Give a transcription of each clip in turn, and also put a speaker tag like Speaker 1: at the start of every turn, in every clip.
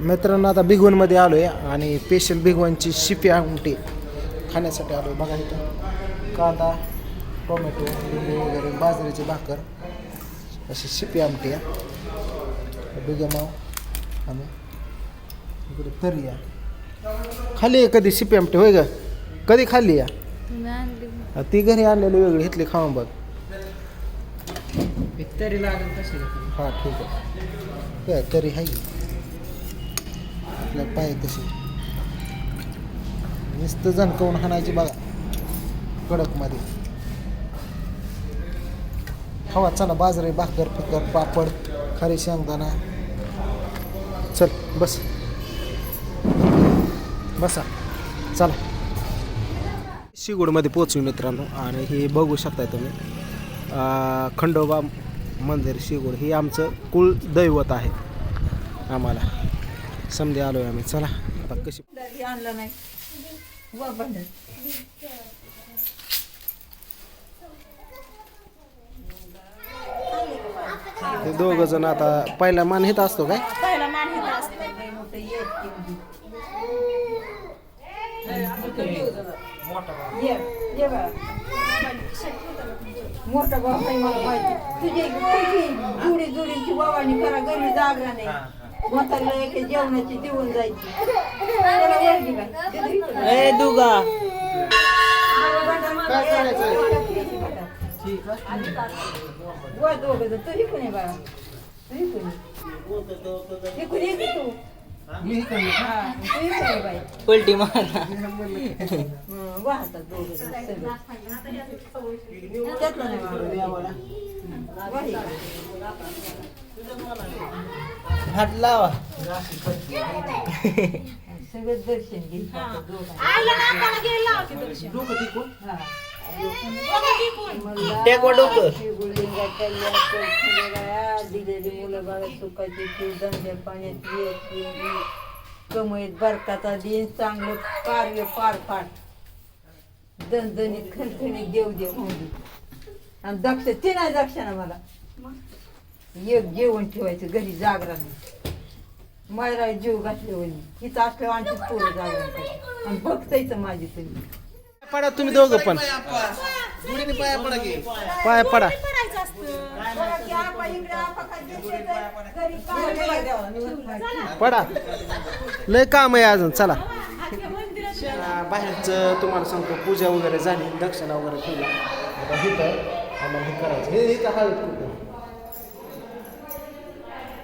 Speaker 1: मित्रांनो आता भिगवणमध्ये आलो आहे आणि स्पेशल भिगवणची शिपी आमटी खाण्यासाठी आलो आहे बघा इथं. कांदा टोमॅटो लिंबू वगैरे बाजरीची भाकर अशी शिपी आमटी आहे. बिगमाव आणि इकडे तरी आहे. खाल्ली आहे कधी शिपी आमटी होय ग? कधी खाल्ली हा, ती घरी आणलेली वेगळी. इथली खाऊन बघ.
Speaker 2: तरी लागेल कशी
Speaker 1: हा ठीक आहे. तरी आहे आपल्याला आपल्या तशी. नुसतं झणकवून हाणायची बघा. कडकमध्ये. हवा चला बाजरी भाकर फिकर पापड खारी शेंगदाणा. चल बस. बसा. चला. शिगोडमध्ये पोचू मित्रांनो आणि हे बघू शकताय तुम्ही. खंडोबा मंदिर शिगोड हे आमचं कुलदैवत आहे. आम्हाला. समजे आलो आहे आम्ही. चला आता कशी
Speaker 3: आणलं नाही.
Speaker 1: हे दोघं जण आता पहिला मान हेत असतो काय?
Speaker 3: पहिला मान असतं. लय मोठं येत किंवा ये ये बा. मोठा भाऊ नाही मला माहिती. तुझी तुझी जुडी जुडीची बाबांनी करा घरी जागा नाही. म्हातारीला एक जेवणाची देऊन जायची त्याला.
Speaker 2: ए दुगा
Speaker 1: काय करायचंय?
Speaker 3: वा दोघं जण. बाळा की तू
Speaker 1: मी इकडनं.
Speaker 3: हा बाई
Speaker 2: पलटी मारा
Speaker 3: हं, वाहतात दोघं जण सगळं. त्यातलं नाही वाहत. वाही का?
Speaker 2: हात लावा
Speaker 3: सगळं दर्शन घेईल आता
Speaker 2: टेकवा डोकं.
Speaker 3: दिलेली मुलं बाळ सुखाची ठेव धंद्या पाण्यात येत येई. कमईत बरकाचा दिन चांगलं कार्य पार पाड दणदणीत खणखणीत देव देव दे आणि दक्ष ते नाही दक्ष ना मला एक जेवण ठेवायचं घरी जागरण. मायरा जीव घातले वणी हिचं असल्यावर आणखी पोरं जागरण करते आणि बघतायचं माझी तुम्ही
Speaker 1: पडा तुम्ही दोघं पण. पाय पडा पडा. लय काम आहे अजून. चला. बाहेरचं तुम्हाला सांगतो पूजा वगैरे झाली दक्षिणा वगैरे ठेवली. आता इथं आम्हाला हे करायचं. हे इथं हळद.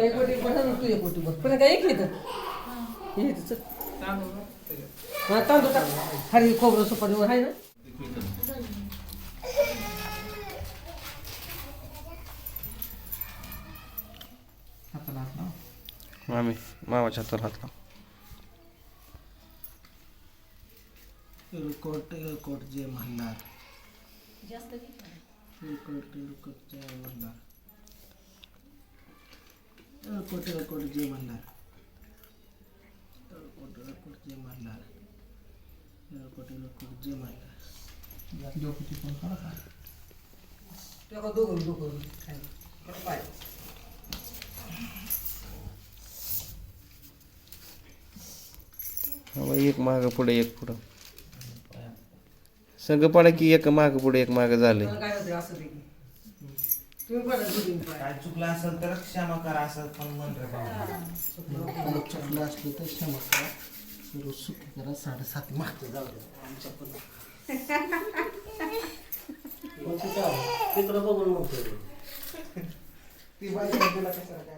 Speaker 2: एक कोटी बघा तू एक कोटी बघ पुन्हा काय एक येतं हे. हा तांदूळ. टाक हरी खोबरं सुपारी वर आहे ना.
Speaker 4: मामी मामाच्या हाताला हात लाव.
Speaker 1: कोट कोट जय मल्हार कोट कोट जय मल्हार कोट कोट जय मल्हार कोट कोट जय मल्हार कोट कोट जय मल्हार डोकं पण करा का
Speaker 2: तेव्हा दोघं दोघं खाली. पाय.
Speaker 4: हा बाई, एक मागं पुढे एक पुढं संग पडा की एक मागं पुढे एक मागं झालंय
Speaker 2: मला काय होतं असं ते की. तुम्ही पाय.
Speaker 5: काय चुकलं असेल तर क्षमा करा असं पण बाबा.
Speaker 1: चुकलं. असलं तर क्षमा करा. सुखी करा. साडेसात मागचं जाऊ द्या आमच्या पण.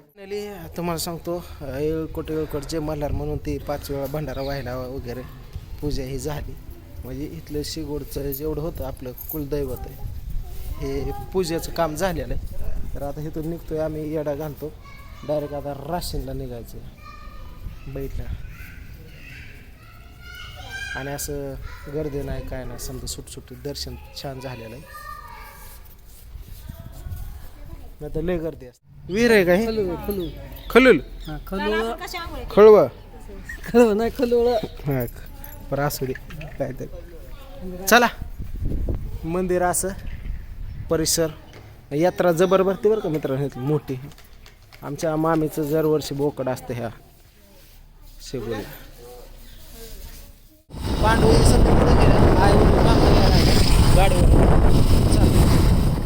Speaker 1: Finally, तुम्हाला सांगतो येळकोट जे मल्हार म्हणून ते पाच वेळा भंडारा व्हायला वगैरे पूजा ही झाली. म्हणजे इथलं शिगोडचं जेवढं होतं आपलं कुलदैवत आहे हे पूजेचं काम झालेलं आहे. तर आता इथून निघतोय आम्ही येडा घालतो. डायरेक्ट आता राशीनला निघायचं बैठला. आणि असं गर्दी नाही काय नाही. समजा सुटसुट दर्शन छान झालेलं आहे. नाही तर लय गर्दी असते. विहीर आहे का हे?
Speaker 2: खलू
Speaker 1: खलुल?
Speaker 2: हा खलू
Speaker 1: खळवं
Speaker 2: खलू नाही खलू
Speaker 1: हा बरं असू दे. काहीतरी. चला. मंदिर असं. परिसर. यात्रा जबर भरते बरं का मित्रांनो मोठी. आमच्या मामीचं दरवर्षी बोकड असतं ह्या गाडीवर.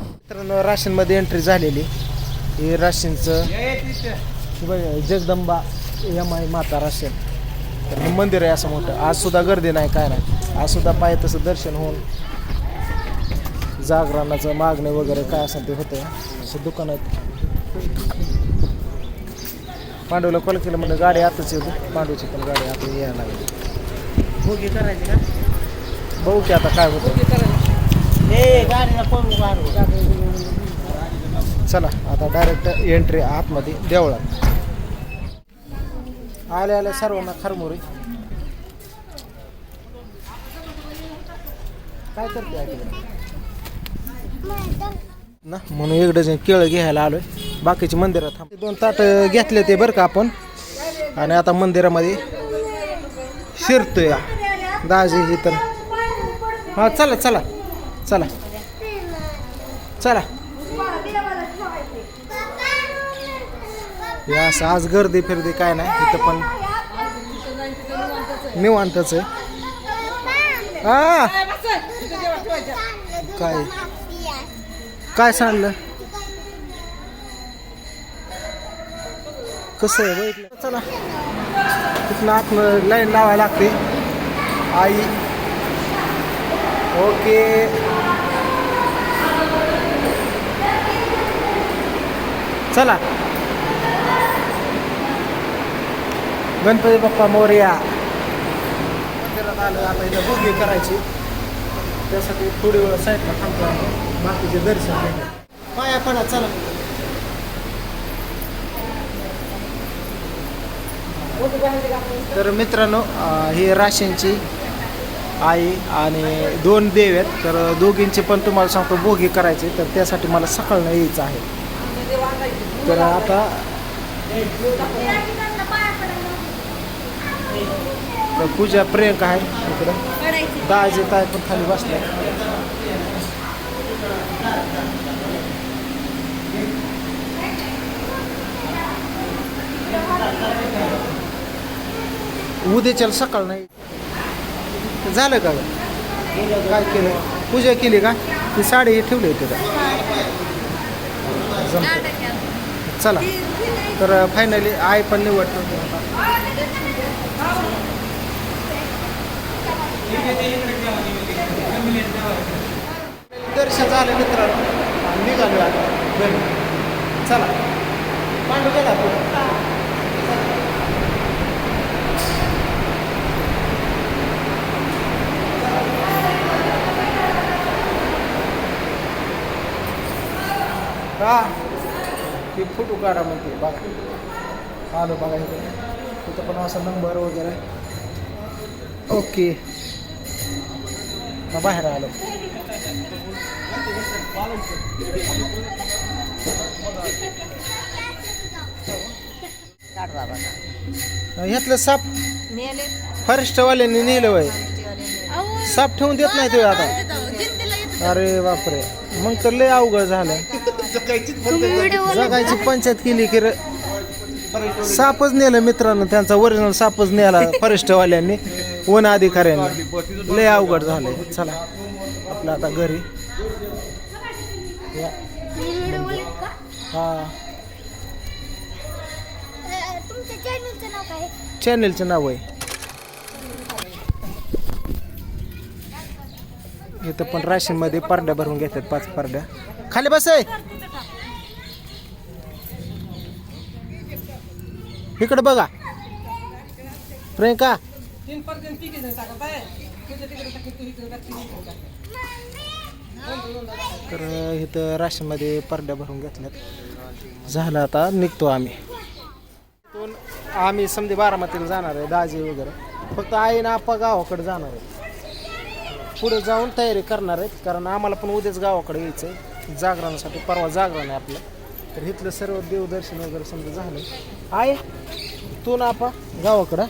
Speaker 1: मित्रांनो राशीनमध्ये एंट्री झालेली. हे राशीनचं बघ, जगदंबा यमाई माता राशीन. तर मंदिर आहे असं मोठं. आज सुद्धा गर्दी नाही काय नाही. आज सुद्धा पाहिजे तसं दर्शन होऊन जागरणाचं मागणे वगैरे काय असेल ते होतं असं दुकान आहेत. पांडवला कॉल केलं म्हणलं गाडी आताच येतो पांडूची पण गाडी आता यायला लागली.
Speaker 2: भोगी करायची का?
Speaker 1: बघू की आता काय होतं चला आता डायरेक्ट एंट्री आतमध्ये देवळात. आले आले सर्वांना खरमुरी. काय करते? ना म्हणून इकडे जे केळं घ्यायला आलोय. बाकीचे मंदिरात थांब. दोन ताट घेतले ते बरं का आपण. आणि आता मंदिरामध्ये शिरतोय दाजी तर. हा चला चला चला. चला. या असं आज गर्दी फिरदी काय नाही इथं पण निवांतच आहे. काय? काय सांगलं? कसं आहे बघितलं चला. तिथनं आतनं लाईन लावायला लागते. आई. ओके. चला. गणपती बाप्पा मोर्या. मंदिरात आलं आता इथं भोगी करायची. त्यासाठी थोडी वेळ साईडला थांबतो आम्ही. बाकीचे दर्शन घेतो पाया पडा चला. तर मित्रांनो ही राशींची आई आणि दोन देव आहेत. तर दोघींची पण तुम्हाला सांगतो भोगी करायची तर त्यासाठी मला सकाळनं यायचं आहे. तर आता पूजा प्रियंका आहे इकडं. दाजी ताय पण खाली बसल्या. उद्याच्याला सकाळ नाही. झालं का? काय केलं? पूजा केली का? ती साडी हे ठेवली होती का? चला. तर फायनली आय पण निवडतो दर्शन झालं मित्रांनो. निघालो आता. चला. पांडू गेला तू हा ती फोटो काढा म्हणते बघा आलो बघा इथे तिथं पण असा नंबर वगैरे. ओके. मग बाहेर आलो. ह्यातलं साप फॉरेस्टवाल्यांनी नेलं वय. साप ठेवून देत नाही ते आता. अरे बापरे. मग तर लय अवघड झालं. जगायची पंचायत केली की रे सापच नेलं मित्रांनो त्यांचा ओरिजिनल सापच नेला फॉरेस्टवाल्यांनी वन अधिकाऱ्यांनी. लय अवघड झालंय. चला आपलं आता घरी. या. हा.
Speaker 6: तुमच्या चॅनलचं नाव काय?
Speaker 1: चॅनेलचं नाव आहे. इथं पण राशीनमध्ये पारड्या भरून घेतात पाच पारड्या. खाली बस आहे इकडे बघा प्रियंका
Speaker 2: तीन पर्यंत तिघे जण टाकत आहे तुझ्या तिकडे टाकी तू इकडे टाक, इकडे टाक.
Speaker 1: तर इथं राशीनमध्ये पारड्या भरून घेतल्यात. झालं आता निघतो आम्ही. आम्ही समधी बारामतीला जाणार आहे दाजी वगैरे. फक्त आई ना आप्पा गावाकडे जाणार आहे. पुढे जाऊन तयारी करणार आहेत कारण आम्हाला पण उद्याच गावाकडे यायचं आहे जागरणासाठी परवा जागरण आहे आपलं. तर इथलं सर्व देवदर्शन वगैरे समजा झालं. आहे तू ना आपा गावाकडं.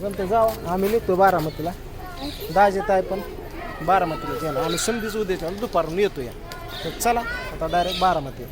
Speaker 1: जमते जावा. आम्ही निघतो बारामतीला. दाजेत आहे पण बारामतीला जाणार आम्ही समधीच उद्या दुपारून येतो या. तर चला आता डायरेक्ट बारामती.